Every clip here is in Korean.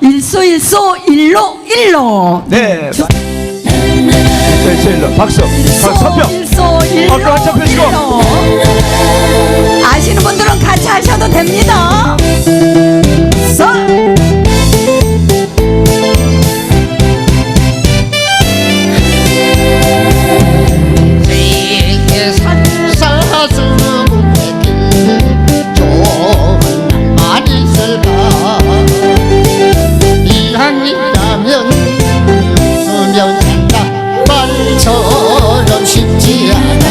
일소 일소 일로 일로. 네. 주... 네. 제 일로 박수. 일소, 박수. 일소 일로. 서면 서면 한다 말처럼 쉽지 않아.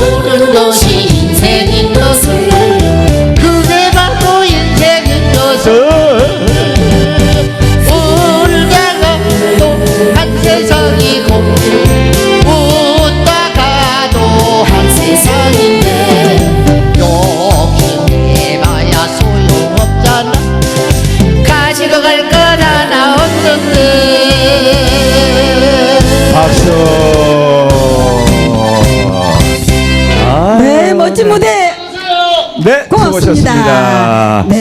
모든 것이 인생인 것을. 그대 바도 인생인 것을. 우리가 또한 세상이고 웃다가도 한 세상인데 여기 내봐야 소용없잖아. 가지고 갈 것 하나 없는데 멋진 무대 네, 고맙습니다. 수고하셨습니다. 네.